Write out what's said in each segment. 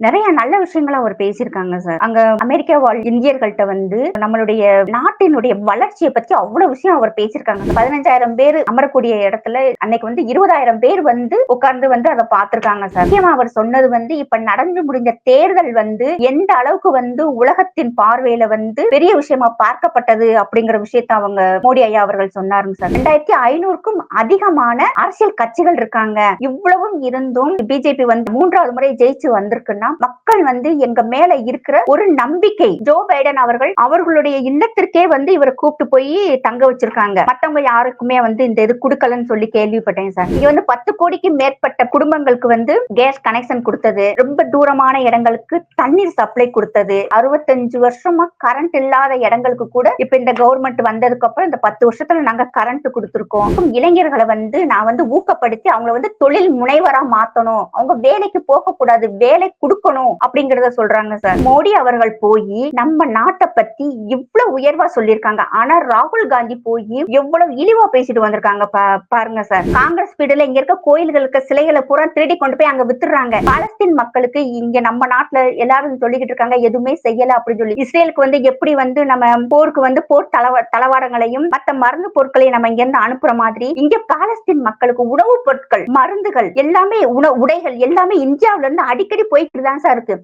நிறைய நல்ல விஷயங்களை அவர் பேசியிருக்காங்க சார் அங்க அமெரிக்கா வாழ் இந்தியர்கள்ட்ட வந்து நம்மளுடைய நாட்டினுடைய வளர்ச்சியை பத்தி அவ்வளவு விஷயம் அவர் பேசியிருக்காங்க. பதினஞ்சாயிரம் பேர் அமரக்கூடிய இடத்துல அன்னைக்கு வந்து இருபதாயிரம் பேர் வந்து உட்கார்ந்து வந்து அதை பார்த்திருக்காங்க சார் முக்கியமா அவர் சொன்னது வந்து இப்ப நடந்து முடிந்த தேர்தல் வந்து எந்த அளவுக்கு வந்து உலகத்தின் பார்வையில வந்து பெரிய விஷயமா பார்க்கப்பட்டது அப்படிங்கிற விஷயத்த அவங்க மோடி ஐயா அவர்கள் சொன்னாருங்க சார் ரெண்டாயிரத்தி ஐநூறுக்கும் அதிகமான அரசியல் கட்சிகள் இருக்காங்க. இவ்வளவும் இருந்தும் பிஜேபி வந்து மூன்றாவது முறை ஜெயிச்சு வந்திருக்குன்னா மக்கள் வந்து எங்க மேல இருக்கிற ஒரு நம்பிக்கை. ஜோ பைடன் அவர்கள் அவர்களுடைய இல்லத்திற்கே வந்து இவரை கூப்பிட்டு போய் தங்க வச்சிருக்காங்க. மத்தவங்க யாருக்குமே வந்து இந்த இது கொடுக்கலன்னு சொல்லி கேள்விப்பட்டேன் சார். இங்க வந்து பத்து கோடிக்கு மேற்பட்ட குடும்பங்களுக்கு வந்து கேஸ் கனெக்ஷன் கொடுத்தது. ரொம்ப தூரமான இடங்களுக்கு தண்ணீர் சப்ளை கொடுத்தது. அறுபத்தஞ்சு வருஷமா கரண்ட் இல்லாத இடங்களுக்கு கூட இப்ப இந்த கவர்மெண்ட் வந்ததுக்கு அப்புறம் இந்த பத்து வருஷத்துல நாங்க கரண்ட் கொடுத்துருக்கோம். இளைஞர்களை வந்து நான் வந்து ஊக்கப்படுத்தி அவங்கள வந்து தொழில் முனைவரா மாத்தணும். அவங்க வேலைக்கு போக கூடாது வேலை கொடுக்கணும் அப்படிங்கறத சொல்றாங்க சார். மோடி அவர்கள் போய் நம்ம நாட்டை பத்தி இவ்வளவு உயர்வா சொல்லியிருக்காங்க. ஆனா ராகுல் காந்தி போய் எவ்வளவு இழிவா பேசிட்டு வந்திருக்காங்க பாருங்க சார். காங்கிரஸ் பீடுல இங்க இருக்க கோயில்களுக்கு சிலைகளை பூரா திருடி கொண்டு போய் அங்க வித்துறாங்க பாலஸ்தீன் மக்களுக்கு இங்க நம்ம நாட்டுல எல்லாரும் சொல்லிக்கிட்டு இருக்காங்க எதுவுமே செய்யல அப்படின்னு சொல்லி. இஸ்ரேலுக்கு வந்து எப்படி வந்து நம்ம போருக்கு வந்து போர் தளவ தளவாடங்களையும் மத்த மருந்து பொருட்களையும் நம்ம இங்க இருந்து அனுப்புற மாதிரி இங்க பாலஸ்தீன் மக்களுக்கு உணவுப் பொருட்கள் மருந்துகள் எல்லாமே உணவு உடைகள் எல்லாமே இந்தியாவில இருந்து அடிக்கடி போயிட்டு தான் சார் இருக்கு.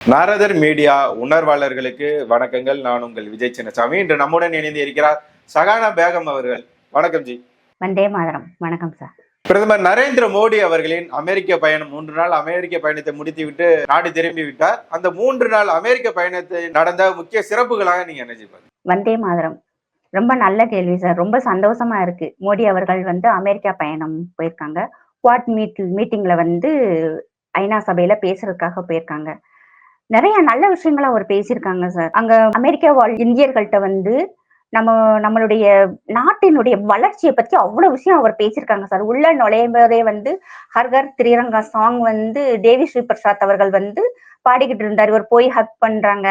நாரதர் மீடியா உணர்வாளர்களுக்கு வணக்கங்கள். நான் உங்கள் விஜய் சின்னசாமி. இன்று நம்முடன் இணைந்து இருக்கிறார் சகானா பேகம் அவர்கள். வணக்கம் ஜி. வந்தே மாதரம். வணக்கம் சார். பிரதமர் நரேந்திர மோடி அவர்களின் அமெரிக்க பயணம் மூன்று நாள் அமெரிக்க பயணத்தை முடித்துவிட்டு நாடு திரும்பி விட்டார் அந்த மூன்று நாள் அமெரிக்க பயணத்தை நடந்த முக்கிய சிறப்புகளாக நீங்க என்ன வந்தே மாதரம். ரொம்ப நல்ல கேள்வி சார். ரொம்ப சந்தோஷமா இருக்கு. மோடி அவர்கள் வந்து அமெரிக்கா பயணம் போயிருக்காங்க. குவாட் மீட் மீட்டிங்ல வந்து ஐநா சபையில பேசுறதுக்காக போயிருக்காங்க. நிறைய நல்ல விஷயங்களை அவர் பேசியிருக்காங்க சார் அங்க அமெரிக்கா வாழ் இந்தியர்கள்ட்ட வந்து நம்ம நம்மளுடைய நாட்டினுடைய வளர்ச்சியை பத்தி அவ்வளவு விஷயம் அவர் பேசியிருக்காங்க சார் உள்ள நுழையும் போதே வந்து ஹர்கர் திரீரங்கா சாங் வந்து தேவி ஸ்ரீ பிரசாத் அவர்கள் வந்து பாடிக்கிட்டு இருந்தார். இவர் போய் ஹக் பண்றாங்க.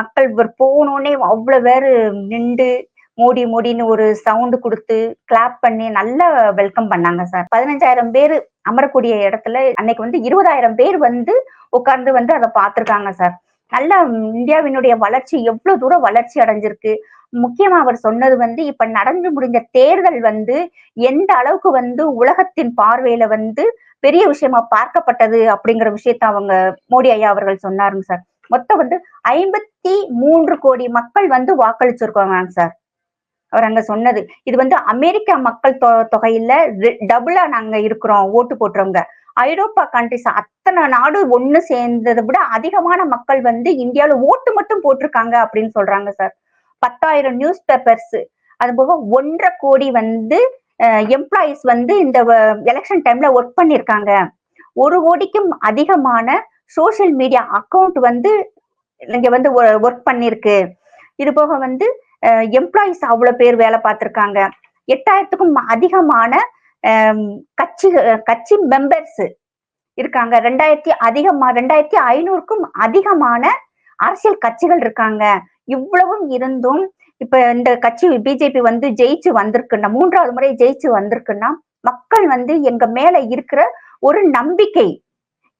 மக்கள் இவர் போனோடனே அவ்வளவு பேர் நின்று மோடி மோடின்னு ஒரு சவுண்டு கொடுத்து கிளாப் பண்ணி நல்லா வெல்கம் பண்ணாங்க சார் பதினஞ்சாயிரம் பேர் அமரக்கூடிய இடத்துல அன்னைக்கு வந்து இருபதாயிரம் பேர் வந்து உட்கார்ந்து வந்து அதை பார்த்துருக்காங்க சார். நல்ல இந்தியாவினுடைய வளர்ச்சி எவ்வளவு தூரம் வளர்ச்சி அடைஞ்சிருக்கு. முக்கியமா அவர் சொன்னது வந்து இப்ப நடந்து முடிந்த தேர்தல் வந்து எந்த அளவுக்கு வந்து உலகத்தின் பார்வையில வந்து பெரிய விஷயமா பார்க்கப்பட்டது அப்படிங்கிற விஷயத்த அவங்க மோடி ஐயா அவர்கள் சொன்னாருங்க சார். மொத்தம் வந்து ஐம்பத்தி மூன்று கோடி மக்கள் வந்து வாக்களிச்சிருக்காங்க சார். அவர் அங்க சொன்னது. இது வந்து அமெரிக்கா மக்கள் தொகையில டபுளா நாங்க இருக்கிறோம் ஓட்டு போட்டுறவங்க ஐரோப்பா கண்ட்ரிஸ் அத்தனை நாடு ஒண்ணு சேர்ந்ததை விட அதிகமான மக்கள் வந்து இந்தியாவில ஓட்டு மட்டும் போட்டிருக்காங்க அப்படின்னு சொல்றாங்க சார் பத்தாயிரம் நியூஸ் பேப்பர்ஸ் அது போக ஒன்றரை கோடி வந்து எம்ப்ளாயிஸ் வந்து இந்த எலெக்ஷன் டைம்ல ஒர்க் பண்ணிருக்காங்க. ஒரு கோடிக்கும் அதிகமான சோசியல் மீடியா அக்கௌண்ட் வந்து இங்க வந்து ஒர்க் பண்ணிருக்கு. இது போக வந்து எம்ப்ளாயிஸ் அவ்வளவு பேர் வேலை பார்த்திருக்காங்க. எட்டாயிரத்துக்கும் அதிகமான கட்சி கட்சி மெம்பர்ஸ் இருக்காங்க. ரெண்டாயிரத்தி அதிகமா ரெண்டாயிரத்தி ஐநூறுக்கும் அதிகமான அரசியல் கட்சிகள் இருக்காங்க. இவ்வளவும் இருந்தும் இப்ப இந்த கட்சி பிஜேபி வந்து ஜெயிச்சு வந்திருக்குன்னா மூன்றாவது முறை ஜெயிச்சு வந்திருக்குன்னா மக்கள் வந்து எங்க மேல இருக்கிற ஒரு நம்பிக்கை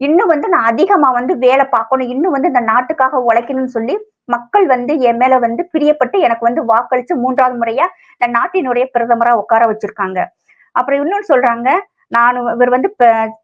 இன்னும் வந்து நான் அதிகமா வந்து வேலை பார்க்கணும். இன்னும் வந்து இந்த நாட்டுக்காக உழைக்கணும்னு சொல்லி மக்கள் வந்து என் மேல வந்து பிரியப்பட்டு எனக்கு வந்து வாக்களிச்சு மூன்றாவது முறையா இந்த நாட்டினுடைய பிரதமரா உட்கார வச்சிருக்காங்க. அப்புறம் இன்னொன்னு சொல்றாங்க நான் இவர் வந்து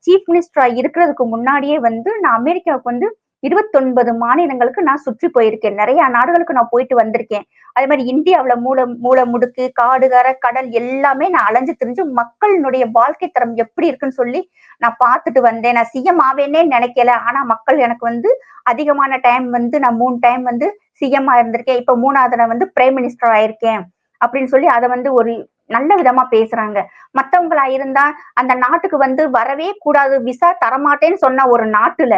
சீஃப் மினிஸ்டரா இருக்கிறதுக்கு முன்னாடியே வந்து நான் அமெரிக்காவுக்கு வந்து இருபத்தொன்பது மாநிலங்களுக்கு நான் சுற்றி போயிருக்கேன். நிறைய நாடுகளுக்கு நான் போயிட்டு வந்திருக்கேன். அதே மாதிரி இந்தியாவில மூல மூல முடுக்கு காடுகர கடல் எல்லாமே நான் அலைஞ்சு திரிஞ்சு மக்களினுடைய வாழ்க்கை தரம் எப்படி இருக்குன்னு சொல்லி நான் பார்த்துட்டு வந்தேன். நான் சிஎம் ஆவேன்னே நினைக்கல. ஆனா மக்கள் எனக்கு வந்து அதிகமான டைம் வந்து நான் மூணு டைம் வந்து சிஎம் இருந்திருக்கேன். இப்ப மூணாவது நான் வந்து பிரைம் மினிஸ்டர் ஆயிருக்கேன். அப்படின்னு சொல்லி அதை வந்து ஒரு நல்ல விதமா பேசுறாங்க. மத்தவங்களா இருந்தா அந்த நாட்டுக்கு வந்து வரவே கூடாது விசா தரமாட்டேன்னு சொன்ன ஒரு நாட்டுல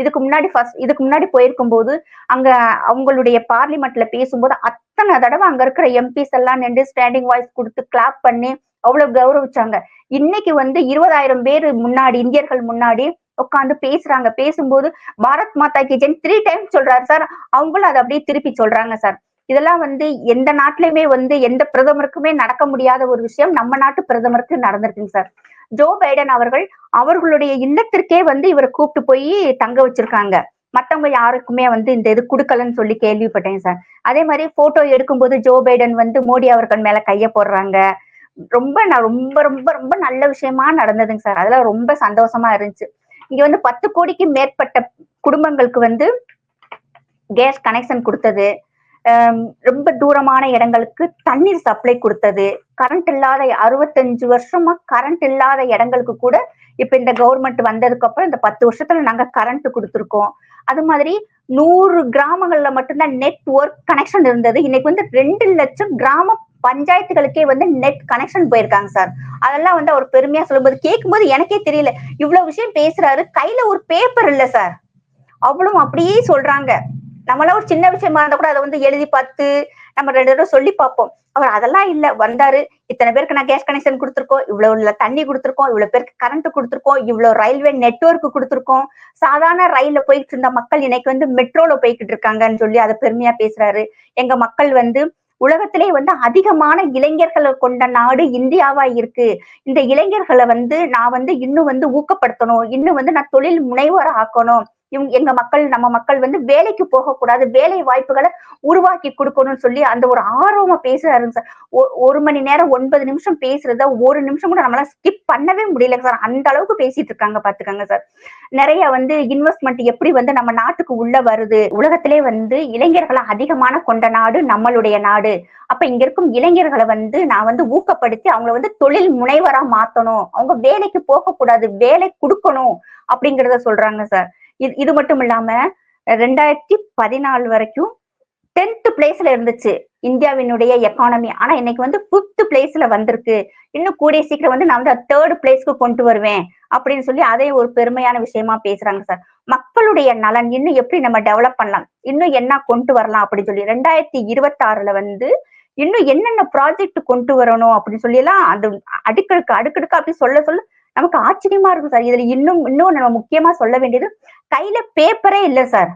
இதுக்கு முன்னாடி ஃபர்ஸ்ட் இதுக்கு முன்னாடி போயிருக்கும் போது அங்க அவங்களுடைய பார்லிமெண்ட்ல பேசும்போது அத்தனை தடவை அங்க இருக்கிற எம்பிஸ் எல்லாம் நின்று ஸ்டாண்டிங் வாய்ஸ் கொடுத்து கிளாப் பண்ணி அவ்வளவு கௌரவிச்சாங்க. இன்னைக்கு வந்து இருபதாயிரம் பேர் முன்னாடி இந்தியர்கள் முன்னாடி உட்காந்து பேசுறாங்க. பேசும்போது பாரத் மாதா கி ஜென் த்ரீ டைம் சொல்றாரு சார். அவங்களும் அதை அப்படியே திருப்பி சொல்றாங்க சார். இதெல்லாம் வந்து எந்த நாட்டிலையுமே வந்து எந்த பிரதமருக்குமே நடக்க முடியாத ஒரு விஷயம். நம்ம நாட்டு பிரதமருக்கு நடந்திருக்குங்க சார். ஜோ பைடன் அவர்கள் அவர்களுடைய இல்லத்திற்கே வந்து இவரை கூப்பிட்டு போய் தங்க வச்சிருக்காங்க. மத்தவங்க யாருக்குமே வந்து இந்த இது கொடுக்கலன்னு சொல்லி கேள்விப்பட்டேன் சார். அதே மாதிரி போட்டோ எடுக்கும்போது ஜோ பைடன் வந்து மோடி அவர்கள் மேல கைய போடுறாங்க. ரொம்ப நான் ரொம்ப ரொம்ப ரொம்ப நல்ல விஷயமா நடந்ததுங்க சார். அதெல்லாம் ரொம்ப சந்தோஷமா இருந்துச்சு. இங்க வந்து பத்து கோடிக்கு மேற்பட்ட குடும்பங்களுக்கு வந்து கேஸ் கனெக்ஷன் கொடுத்தது. ரொம்ப தூரமான இடங்களுக்கு தண்ணீர் சப்ளை கொடுத்தது. கரண்ட் இல்லாத அறுபத்தஞ்சு வருஷமா கரண்ட் இல்லாத இடங்களுக்கு கூட இப்ப இந்த கவர்மெண்ட் வந்ததுக்கு அப்புறம் இந்த பத்து வருஷத்துல நாங்க கரண்ட் கொடுத்துருக்கோம். அது மாதிரி நூறு கிராமங்கள்ல மட்டும்தான் நெட்ஒர்க் கனெக்ஷன் இருந்தது. இன்னைக்கு வந்து ரெண்டு லட்சம் கிராம பஞ்சாயத்துகளுக்கே வந்து நெட் கனெக்ஷன் போயிருக்காங்க சார் அதெல்லாம் வந்து அவர் பெருமையா சொல்லும்போது கேட்கும்போது எனக்கே தெரியல. இவ்வளவு விஷயம் பேசுறாரு. கையில ஒரு பேப்பர் இல்ல சார் அவ்வளவு அப்படியே சொல்றாங்க. நம்மளாம் ஒரு சின்ன விஷயமா இருந்தா கூட அதை வந்து எழுதி பார்த்து நம்ம ரெண்டு தடவை சொல்லி பார்ப்போம். அவர் அதெல்லாம் இல்ல. வந்தாரு. இத்தனை பேருக்கு நான் கேஸ் கனெக்ஷன் கொடுத்துருக்கோம். இவ்வளவு உள்ள தண்ணி கொடுத்துருக்கோம். இவ்வளவு பேருக்கு கரண்ட் கொடுத்துருக்கோம். இவ்வளவு ரயில்வே நெட்வொர்க் கொடுத்துருக்கோம். சாதாரண ரயில்ல போயிட்டு இருந்த மக்கள் இன்னைக்கு வந்து மெட்ரோல போய்கிட்டு இருக்காங்கன்னு சொல்லி அதை பெருமையா பேசுறாரு. எங்க மக்கள் வந்து உலகத்திலே வந்து அதிகமான இளைஞர்களை கொண்ட நாடு இந்தியாவா இருக்கு. இந்த இளைஞர்களை வந்து நான் வந்து இன்னும் வந்து ஊக்கப்படுத்தணும். இன்னும் வந்து நான் தொழில் முனைவோர் ஆக்கணும் இவங்க எங்க மக்கள் நம்ம மக்கள் வந்து வேலைக்கு போகக்கூடாது வேலை வாய்ப்புகளை உருவாக்கி கொடுக்கணும்னு சொல்லி அந்த ஒரு ஆர்வமா பேசுறாருங்க சார். ஒ- ஒரு மணி நேரம் ஒன்பது நிமிஷம் பேசுறத ஒரு நிமிஷம் கூட நம்மளால ஸ்கிப் பண்ணவே முடியல சார். அந்த அளவுக்கு பேசிட்டு இருக்காங்க பாத்துக்காங்க சார். நிறைய வந்து இன்வெஸ்ட்மெண்ட் எப்படி வந்து நம்ம நாட்டுக்கு உள்ள வருது? உலகத்திலே வந்து இளைஞர்களை அதிகமான கொண்ட நாடு நம்மளுடைய நாடு. அப்ப இங்க இருக்கும் இளைஞர்களை வந்து நான் வந்து ஊக்கப்படுத்தி அவங்கள வந்து தொழில் முனைவரா மாத்தணும். அவங்க வேலைக்கு போக கூடாது வேலை கொடுக்கணும் அப்படிங்கறத சொல்றாங்க சார். இது இது மட்டும் இல்லாம ரெண்டாயிரத்தி பதினாலு வரைக்கும் டென்த் பிளேஸ்ல இருந்துச்சு இந்தியாவினுடைய எக்கானமி ஆனா இன்னைக்கு வந்து பிப்த் பிளேஸ்ல வந்திருக்கு. இன்னும் கூடிய சீக்கிரம் வந்து நான் வந்து தேர்ட் பிளேஸ்க்கு கொண்டு வருவேன் அப்படின்னு சொல்லி அதே ஒரு பெருமையான விஷயமா பேசுறாங்க சார். மக்களுடைய நலன் இன்னும் எப்படி நம்ம டெவலப் பண்ணலாம்? இன்னும் என்ன கொண்டு வரலாம் அப்படின்னு சொல்லி ரெண்டாயிரத்தி இருபத்தி ஆறுல வந்து இன்னும் என்னென்ன ப்ராஜெக்ட் கொண்டு வரணும் அப்படின்னு சொல்லி எல்லாம் அது அடுக்கடுக்கு அடுக்கடுக்கு அப்படி சொல்ல சொல்ல நமக்கு ஆச்சரியமா இருக்கும் சார். இதுல இன்னும் இன்னும் நம்ம முக்கியமா சொல்ல வேண்டியது கையில பேப்பரே இல்ல சார்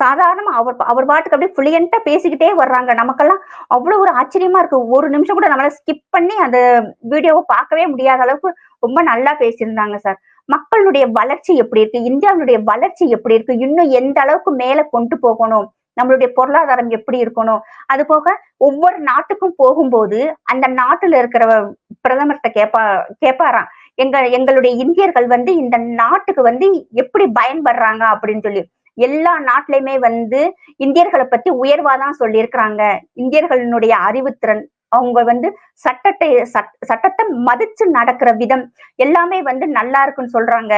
சாதாரணமா அவர் அவர் பாட்டுக்கு அப்படியே ஃபுளியண்டா பேசிக்கிட்டே வர்றாங்க. நமக்கெல்லாம் அவ்வளவு ஒரு ஆச்சரியமா இருக்கு. ஒரு நிமிஷம் கூட நம்மளால ஸ்கிப் பண்ணி அந்த வீடியோவை பார்க்கவே முடியாத அளவுக்கு ரொம்ப நல்லா பேசியிருந்தாங்க சார் மக்களுடைய வளர்ச்சி எப்படி இருக்கு? இந்தியாவுடைய வளர்ச்சி எப்படி இருக்கு? இன்னும் எந்த அளவுக்கு மேல கொண்டு போகணும்? நம்மளுடைய பொருளாதாரம் எப்படி இருக்கணும்? அது போக ஒவ்வொரு நாட்டுக்கும் போகும்போது அந்த நாட்டுல இருக்கிற பிரதமர்கிட்ட கேப்பா கேட்பாராம் எங்க எங்களுடைய இந்தியர்கள் வந்து இந்த நாட்டுக்கு வந்து எப்படி பயன்படுறாங்க அப்படின்னு சொல்லி எல்லா நாட்டிலையுமே வந்து இந்தியர்களை பத்தி உயர்வாதான் சொல்லியிருக்கிறாங்க. இந்தியர்களினுடைய அறிவுத்திறன் அவங்க வந்து சட்டத்தை சட்டத்தை மதிச்சு நடக்கிற விதம் எல்லாமே வந்து நல்லா இருக்குன்னு சொல்றாங்க.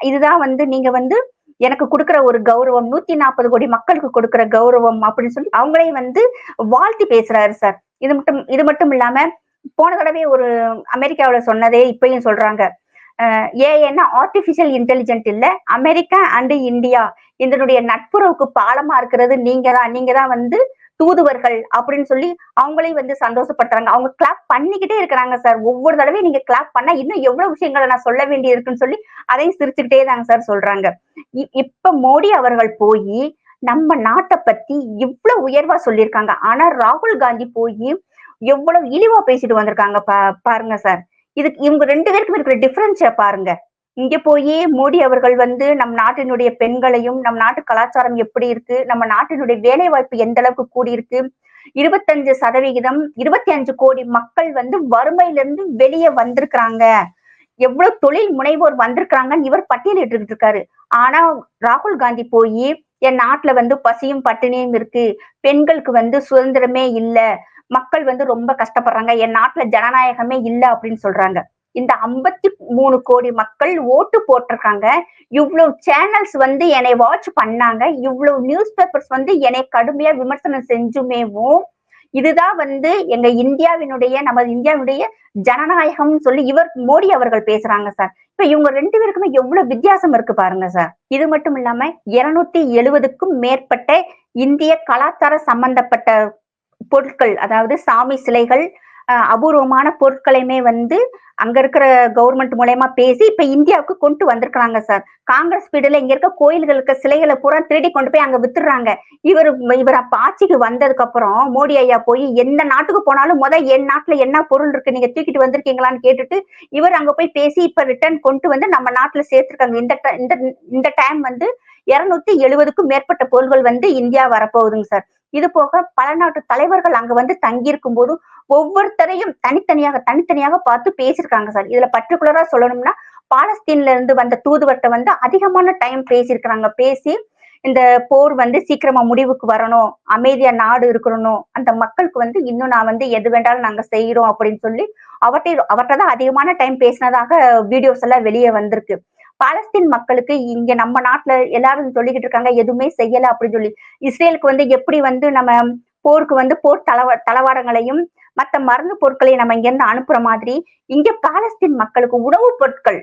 இதுதான் வந்து நீங்க வந்து எனக்கு கொடுக்குற ஒரு கௌரவம் நூத்தி நாற்பது கோடி மக்களுக்கு கொடுக்குற கௌரவம் அப்படின்னு சொல்லி அவங்களே வந்து வாழ்த்தி பேசுறாரு சார். இது மட்டும் இது மட்டும் இல்லாம போன தடவை ஒரு அமெரிக்காவில் சொன்னதே இப்பயும் சொல்றாங்க. ஏன்னா ஆர்டிபிஷியல் இன்டெலிஜென்ட் இல்ல அமெரிக்கா அண்டு இந்தியா இதனுடைய நட்புறவுக்கு பாலமா இருக்கிறது நீங்க தான் நீங்க தான் வந்து தூதுவர்கள் அப்படின்னு சொல்லி அவங்களையும் வந்து சந்தோஷப்படுறாங்க அவங்க கிளாப் பண்ணிக்கிட்டே இருக்கிறாங்க சார் ஒவ்வொரு தடவையும் நீங்க கிளாப் பண்ணா இன்னும் எவ்வளவு விஷயங்களை நான் சொல்ல வேண்டி இருக்குன்னு சொல்லி அதையும் சிரிச்சுக்கிட்டே தாங்க சார் சொல்றாங்க. இ- இப்ப மோடி அவர்கள் போய் நம்ம நாட்டை பத்தி இவ்வளவு உயர்வா சொல்லியிருக்காங்க. ஆனா ராகுல் காந்தி போய் எவ்வளவு இழிவா பேசிட்டு வந்திருக்காங்க பா பாருங்க சார் இதுக்கு இவங்க ரெண்டு பேருக்கும் இருக்கிற டிஃபரன்ஸ பாருங்க. இங்க போய் மோடி அவர்கள் வந்து நம் நாட்டினுடைய பெண்களையும் நம் நாட்டு கலாச்சாரம் எப்படி இருக்கு நம்ம நாட்டினுடைய வேலை வாய்ப்பு எந்த அளவுக்கு கூடியிருக்கு இருபத்தஞ்சு சதவிகிதம் இருபத்தி அஞ்சு கோடி மக்கள் வந்து வறுமையிலிருந்து வெளியே வந்திருக்கிறாங்க. எவ்வளவு தொழில் முனைவோர் வந்திருக்காங்கன்னு இவர் பட்டியலிட்டு இருக்காரு. ஆனா ராகுல் காந்தி போய் என் நாட்டுல வந்து பசியும் பட்டினியும் இருக்கு. பெண்களுக்கு வந்து சுதந்திரமே இல்ல. மக்கள் வந்து ரொம்ப கஷ்டப்படுறாங்க. என் நாட்டுல ஜனநாயகமே இல்ல அப்படின்னு சொல்றாங்க. இந்த ஐம்பத்தி மூணு கோடி மக்கள் ஓட்டு போட்டிருக்காங்க. இவ்வளவு சேனல்ஸ் வந்து என்னை வாட்ச் பண்ணாங்க. இவ்வளவு நியூஸ் பேப்பர்ஸ் வந்து என்னை கடுமையா விமர்சனம் செஞ்சுமேவும் இதுதான் வந்து எங்க இந்தியாவினுடைய நமது இந்தியாவினுடைய ஜனநாயகம்னு சொல்லி இவர் மோடி அவர்கள் பேசுறாங்க சார். இப்ப இவங்க ரெண்டு பேருக்குமே எவ்வளவு வித்தியாசம் இருக்கு பாருங்க சார். இது மட்டும் இல்லாம இருநூத்தி எழுபதுக்கும் மேற்பட்ட இந்திய கலாச்சார சம்பந்தப்பட்ட பொருட்கள் அதாவது சாமி சிலைகள் அபூர்வமான பொருட்களையுமே வந்து அங்க இருக்கிற கவர்மெண்ட் மூலயமா பேசி இப்ப இந்தியாவுக்கு கொண்டு வந்திருக்கிறாங்க சார். காங்கிரஸ் பீடுல இங்க இருக்க கோயில்களுக்கு சிலைகளை பூரா திருடி கொண்டு போய் அங்க வித்துடுறாங்க. இவர் இவர் அப்ப ஆட்சிக்கு வந்ததுக்கு அப்புறம் மோடி ஐயா போய் எந்த நாட்டுக்கு போனாலும் முத என் நாட்டுல என்ன பொருள் இருக்கு நீங்க தூக்கிட்டு வந்திருக்கீங்களான்னு கேட்டுட்டு இவர் அங்க போய் பேசி இப்ப ரிட்டர்ன் கொண்டு வந்து நம்ம நாட்டுல சேர்த்திருக்காங்க. இந்த இந்த இந்த டைம் வந்து இருநூத்தி எழுபதுக்கும் மேற்பட்ட பொருள்கள் வந்து இந்தியா வரப்போகுதுங்க சார். இது போக பல நாட்டு தலைவர்கள் அங்க வந்து தங்கியிருக்கும் போது ஒவ்வொருத்தரையும் தனித்தனியாக தனித்தனியாக பார்த்து பேசியிருக்காங்க சார். இதுல பர்டிகுலரா சொல்லணும்னா பாலஸ்தீன்ல இருந்து வந்த தூதுவர்கிட்ட வந்து அதிகமான டைம் பேசியிருக்கிறாங்க. பேசி இந்த போர் வந்து சீக்கிரமா முடிவுக்கு வரணும். அமைதியா நாடு இருக்கணும். அந்த மக்களுக்கு வந்து இன்னும் நான் வந்து எது வேண்டாலும் நாங்க செய்யறோம் அப்படின்னு சொல்லி அவர்கிட்ட அவர்கிட்ட தான் அதிகமான டைம் பேசினதாக வீடியோஸ் எல்லாம் வெளியே வந்திருக்கு. பாலஸ்தீன் மக்களுக்கு இங்க நம்ம நாட்டுல எல்லாரும் சொல்லிக்கிட்டு இருக்காங்க எதுவுமே செய்யல அப்படின்னு சொல்லி. இஸ்ரேலுக்கு வந்து எப்படி வந்து நம்ம போருக்கு வந்து போர் தளவ தளவாடங்களையும் மத்த மருந்து பொருட்களை நம்ம இங்க இருந்து அனுப்புற மாதிரி இங்க பாலஸ்தீன் மக்களுக்கு உணவுப் பொருட்கள்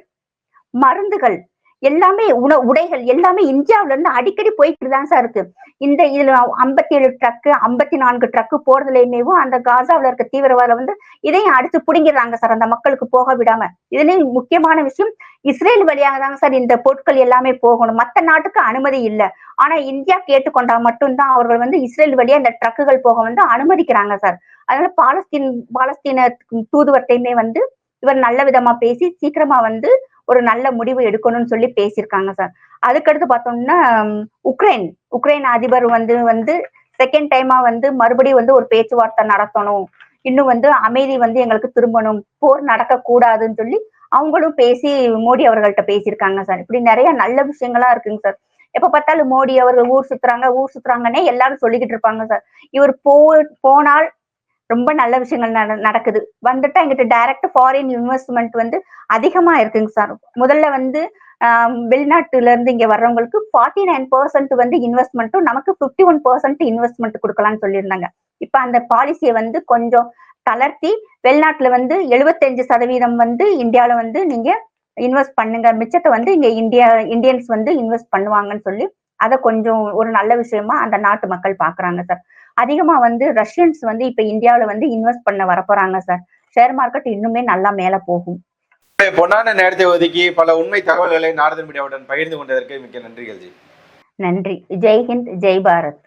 மருந்துகள் எல்லாமே உண உடைகள் எல்லாமே இந்தியாவுல இருந்து அடிக்கடி போயிட்டு தான் சார் இருக்கு. இந்த இதுல ஐம்பத்தி ஏழு ட்ரக்கு ஐம்பத்தி நான்கு ட்ரக்கு போறதுலயுமேவும் அந்த காசாவுல இருக்க தீவிரவாதம் வந்து இதையும் அடிச்சு புடுங்கிடுறாங்க சார் அந்த மக்களுக்கு போக விடாம. இதுலயும் முக்கியமான விஷயம் இஸ்ரேல் வழியாக தாங்க சார் இந்த பொருட்கள் எல்லாமே போகணும். மத்த நாட்டுக்கு அனுமதி இல்ல. ஆனா இந்தியா கேட்டுக்கொண்டா மட்டும்தான் அவர்கள் வந்து இஸ்ரேல் வழியா இந்த ட்ரக்குகள் போக வந்து அனுமதிக்கிறாங்க சார் அதனால பாலஸ்தீன் பாலஸ்தீன தூதுவர்த்தையுமே வந்து இவர் நல்ல விதமா பேசி சீக்கிரமா வந்து ஒரு நல்ல முடிவு எடுக்கணும்னு சொல்லி பேசியிருக்காங்க சார் அதுக்கடுத்து பார்த்தோம்னா உக்ரைன். உக்ரைன் அதிபர் வந்து வந்து செகண்ட் டைமா வந்து மறுபடியும் வந்து ஒரு பேச்சுவார்த்தை நடத்தணும். இன்னும் வந்து அமைதி வந்து எங்களுக்கு திரும்பணும். போர் நடக்க கூடாதுன்னு சொல்லி அவங்களும் பேசி மோடி அவர்கள்ட்ட பேசியிருக்காங்க சார் இப்படி நிறைய நல்ல விஷயங்களா இருக்குங்க சார் எப்ப பார்த்தாலும் மோடி அவர்கள் ஊர் சுத்துறாங்க ஊர் சுத்துறாங்கன்னே எல்லாரும் சொல்லிக்கிட்டு இருப்பாங்க சார் இவர் போ போனால் ரொம்ப நல்ல விஷயங்கள் நட- நடக்குது. வந்துட்டா எங்கிட்ட டைரக்ட் ஃபாரின் இன்வெஸ்ட்மெண்ட் வந்து அதிகமா இருக்குங்க சார். முதல்ல வந்து ஆஹ், வெளிநாட்டுல இருந்து இங்க வர்றவங்களுக்கு ஃபார்ட்டி நைன் பர்சன்ட் வந்து இன்வெஸ்ட்மெண்ட்டும் நமக்கு ஃபிஃப்டி ஒன் பர்சன்ட் இன்வெஸ்ட்மெண்ட் கொடுக்கலாம்னு சொல்லியிருந்தாங்க. இப்ப அந்த பாலிசியை வந்து கொஞ்சம் தளர்த்தி வெளிநாட்டுல வந்து எழுபத்தஞ்சு சதவீதம் வந்து இந்தியாவில வந்து நீங்க இன்வெஸ்ட் பண்ணுங்க. மிச்சத்தை வந்து இங்க இந்தியா இந்தியன்ஸ் வந்து இன்வெஸ்ட் பண்ணுவாங்கன்னு சொல்லி அதை கொஞ்சம் ஒரு நல்ல விஷயமா அந்த நாட்டு மக்கள் பாக்குறாங்க சார். அதிகமா வந்து ரஷ்யன்ஸ் வந்து இப்ப இந்தியாவுல வந்து இன்வெஸ்ட் பண்ண வரப்போறாங்க சார் ஷேர் மார்க்கெட் இன்னுமே நல்லா மேல போகும். பொன்னான நேரத்தை ஒதுக்கி பல உண்மை தகவல்களை நாரதன் மீடியாவுடன் பகிர்ந்து கொண்டதற்கு மிக்க நன்றிகள் ஜி நன்றி. ஜெய் ஹிந்த் ஜெய் பாரத்.